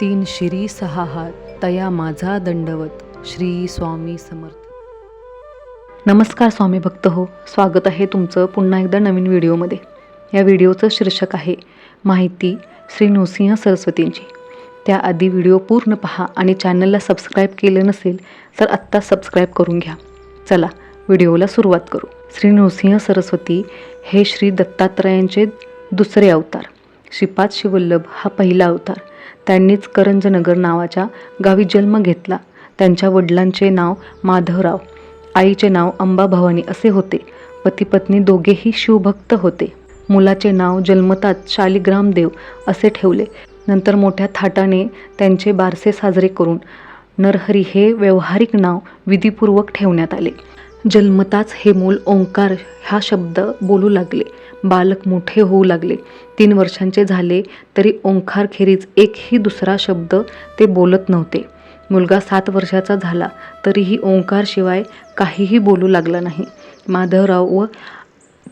तीन शिरी सहा हात तया माझा दंडवत श्री स्वामी समर्थ. नमस्कार स्वामी भक्त हो स्वागत आहे तुमचं पुन्हा एकदा नवीन व्हिडिओमध्ये. या व्हिडिओचं शीर्षक आहे माहिती श्री नृसिंह सरस्वतींची. त्याआधी व्हिडिओ पूर्ण पहा आणि चॅनलला सबस्क्राईब केलं नसेल तर आत्ता सबस्क्राईब करून घ्या. चला व्हिडिओला सुरुवात करू. श्री नृसिंह सरस्वती हे श्री दत्तात्रयांचे दुसरे अवतार. श्रीपाद शिवल्लभ हा पहिला अवतार. त्यांनीच करंजनगर नावाच्या गावी जन्म घेतला. त्यांच्या वडिलांचे नाव माधवराव आईचे नाव अंबाभवानी असे होते पती पत्नी दोघेही शिवभक्त होते. मुलाचे नाव जन्मतात शालिग्रामदेव असे ठेवले. नंतर मोठ्या थाटाने त्यांचे बारसे साजरे करून नरहरी हे व्यावहारिक नाव विधीपूर्वक ठेवण्यात आले. जन्मताच हे मूल ओंकार हा शब्द बोलू लागले. बालक मोठे होऊ लागले. तीन वर्षांचे झाले तरी ओंकारखेरीज एकही दुसरा शब्द ते बोलत नव्हते. मुलगा सात वर्षाचा झाला तरीही ओंकारशिवाय काहीही बोलू लागला नाही. माधवराव व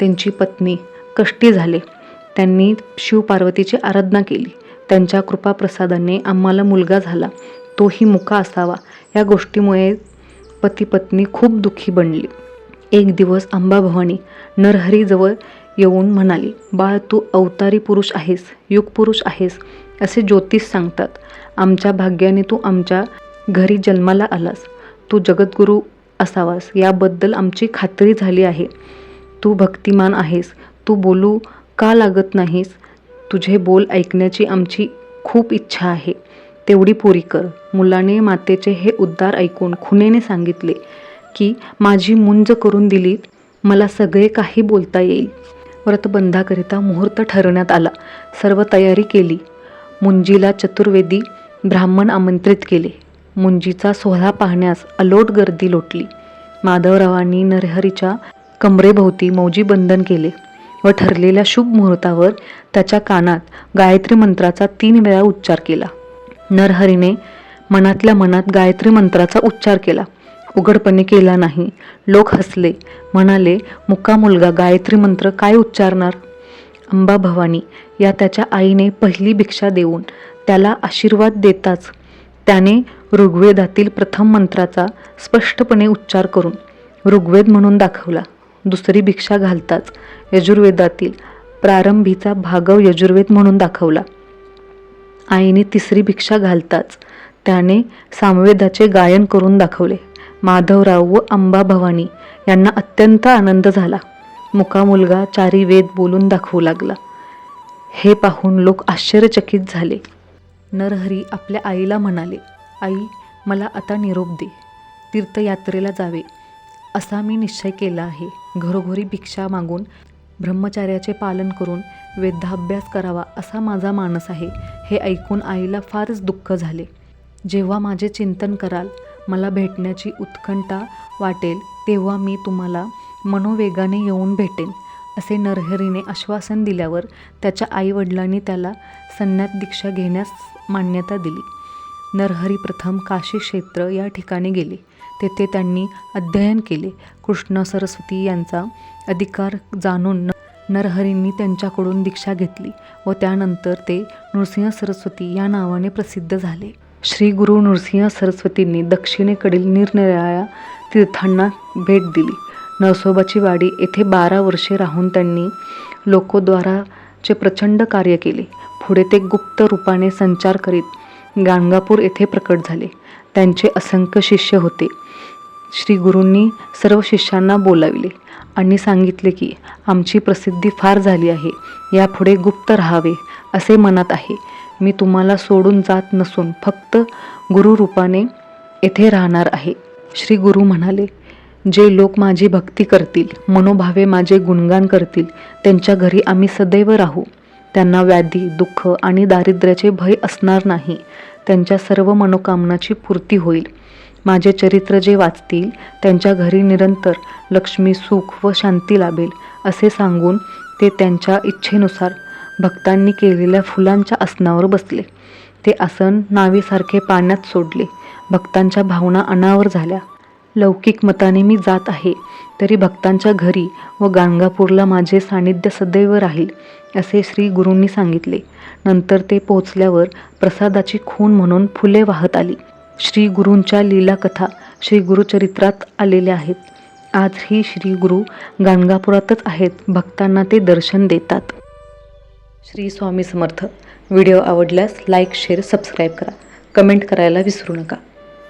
त्यांची पत्नी कष्टी झाले. त्यांनी शिवपार्वतीची आराधना केली. त्यांच्या कृपाप्रसादाने आम्हाला मुलगा झाला. तोही मुका असावा. या गोष्टीमुळे पती पत्नी खूप दुःखी बनली. एक दिवस अंबाभवानी नरहरीजवळ येऊन म्हणाली बाळ तू अवतारी पुरुष आहेस युगपुरुष आहेस असे ज्योतिष सांगतात. आमच्या भाग्याने तू आमच्या घरी जन्माला आलास. तू जगद्गुरू असावास. याबद्दल आमची खात्री झाली आहे. तू भक्तिमान आहेस. तू बोलू का लागत नाहीस? तुझे बोल ऐकण्याची आमची खूप इच्छा आहे. तेवढी पुरी कर. मुलाने मातेचे हे उद्गार ऐकून खुनेने सांगितले की माझी मुंज करून दिली मला सगळे काही बोलता येईल. व्रतबंधाकरिता मुहूर्त ठरवण्यात आला. सर्व तयारी केली. मुंजीला चतुर्वेदी ब्राह्मण आमंत्रित केले. मुंजीचा सोहळा पाहण्यास अलोट गर्दी लोटली. माधवरावांनी नरहरीच्या कमरेभोवती मौजी बंधन केले व ठरलेल्या शुभ मुहूर्तावर त्याच्या कानात गायत्री मंत्राचा तीन वेळा उच्चार केला. नरहरीने मनातल्या मनात गायत्री मंत्राचा उच्चार केला. उघडपणे केला नाही. लोक हसले. म्हणाले मुका मुलगा गायत्री मंत्र काय उच्चारणार? अंबा भवानी या त्याच्या आईने पहिली भिक्षा देऊन त्याला आशीर्वाद देताच त्याने ऋग्वेदातील प्रथम मंत्राचा स्पष्टपणे उच्चार करून ऋग्वेद म्हणून दाखवला. दुसरी भिक्षा घालताच यजुर्वेदातील प्रारंभीचा भागव यजुर्वेद म्हणून दाखवला. आईने तिसरी भिक्षा घालताच त्याने सामवेदाचे गायन करून दाखवले. माधवराव व अंबा भवानी यांना अत्यंत आनंद झाला. मुका मुलगा चारी वेद बोलून दाखवू लागला. हे पाहून लोक आश्चर्यचकित झाले. नरहरी आपल्या आईला म्हणाले आई मला आता निरोप दे. तीर्थयात्रेला जावे. असा मी निश्चय केला आहे. घरोघरी भिक्षा मागून ब्रह्मचार्याचे पालन करून वेदाभ्यास करावा असा माझा मानस आहे हे ऐकून आईला फारच दुःख झाले. जेव्हा माझे चिंतन कराल मला भेटण्याची उत्कंठा वाटेल तेव्हा मी तुम्हाला मनोवेगाने येऊन भेटेन असे नरहरीने आश्वासन दिल्यावर त्याच्या आईवडिलांनी त्याला संन्यात दीक्षा घेण्यास मान्यता दिली. नरहरी प्रथम काशी क्षेत्र या ठिकाणी गेले. तेथे त्यांनी अध्ययन केले. कृष्ण सरस्वती यांचा अधिकार जाणून न नरहरींनी त्यांच्याकडून दीक्षा घेतली व त्यानंतर ते नृसिंह सरस्वती या नावाने प्रसिद्ध झाले. श्री गुरु नृसिंह सरस्वतींनी दक्षिणेकडील निरनिराळ्या तीर्थांना भेट दिली. नरसोबाची वाडी येथे बारा वर्षे राहून त्यांनी लोकोद्वाराचे प्रचंड कार्य केले. पुढे ते गुप्त रूपाने संचार करीत गाणगापूर येथे प्रकट झाले. त्यांचे असंख्य शिष्य होते. श्री गुरूंनी सर्व शिष्यांना बोलाविले आणि सांगितले की आमची प्रसिद्धी फार झाली आहे. यापुढे गुप्त राहावे असे मनात आहे. मी तुम्हाला सोडून जात नसून फक्त गुरुरूपाने येथे राहणार आहे. श्री गुरु म्हणाले जे लोक माझी भक्ती करतील मनोभावे माझे गुणगान करतील त्यांच्या घरी आम्ही सदैव राहू. त्यांना व्याधी दुःख आणि दारिद्र्याचे भय असणार नाही. त्यांच्या सर्व मनोकामनाची पूर्ती होईल. माझे चरित्र जे वाचतील त्यांच्या घरी निरंतर लक्ष्मी सुख व शांती लाभेल असे सांगून ते त्यांच्या इच्छेनुसार भक्तांनी केलेल्या फुलांच्या आसनावर बसले. ते आसन नावेसारखे पाण्यात सोडले. भक्तांच्या भावना अनावर झाल्या. लौकिक मताने मी जात आहे तरी भक्तांच्या घरी व गाणगापूरला माझे सानिध्य सदैव राहील असे श्री गुरूंनी सांगितले. नंतर ते पोचल्यावर प्रसादाची खून म्हणून फुले वाहत आली. श्री गुरूंच्या लीला कथा श्री गुरुचरित्रात आलेल्या आहेत. आजही श्री गुरु गाणगापुरातच आहेत. भक्तांना ते दर्शन देतात. श्री स्वामी समर्थ. व्हिडिओ आवडल्यास लाईक शेअर सबस्क्राईब करा. कमेंट करायला विसरू नका.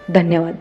धन्यवाद.